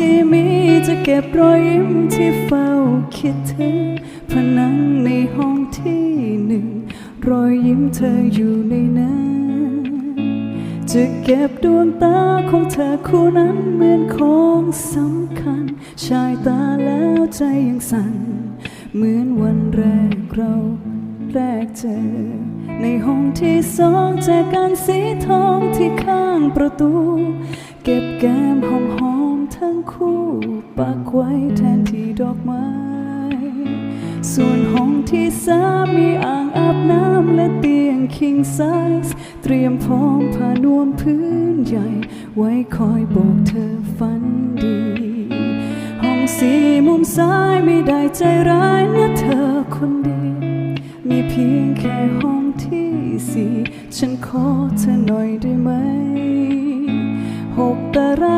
ที่มีจะเก็บรอยยิ้มที่เฝ้าคิดถึงผนังในห้องที่หนึ่ง รอยยิ้มเธออยู่ในนั้นจะเก็บดวงตาของเธอคู่นั้นเหมือนของสำคัญ ชายตาแล้วใจยังสั่น เหมือนวันแรกเราแรกเจอ ในห้องที่สองแจกันสีทองที่ข้างประตู เก็บแก้มหอมหอม คู่ปักไว้แทนที่ดอกไม้ ส่วนห้องที่สามมีอ่างอาบน้ำและเตียง king size เตรียมพร้อมผ้านวมพื้นใหญ่ ไว้คอยบอกเธอฝันดี ห้องสี่มุมซ้ายไม่ได้ใจร้ายนะเธอคนดี มีเพียงแค่ห้องที่สี่ฉันขอเธอหน่อยได้ไหมหกตารางเมตร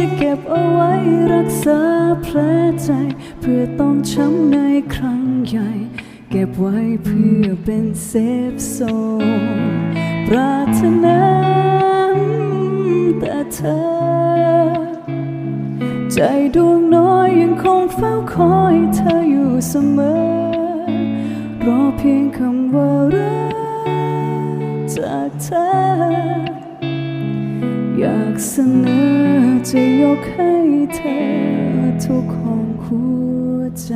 จะเก็บเอาไว้รักษาแผลใจ เพื่อต้องช้ำในครั้งใหญ่ เก็บไว้เพื่อเป็นเซฟโซนปรารถนาแต่เธอ ใจดวงน้อยยังคงเฝ้าคอยเธออยู่เสมอ รอเพียงคำว่ารักจากเธอ อยากเสนอจะยกให้เธอทุกของหัวใจ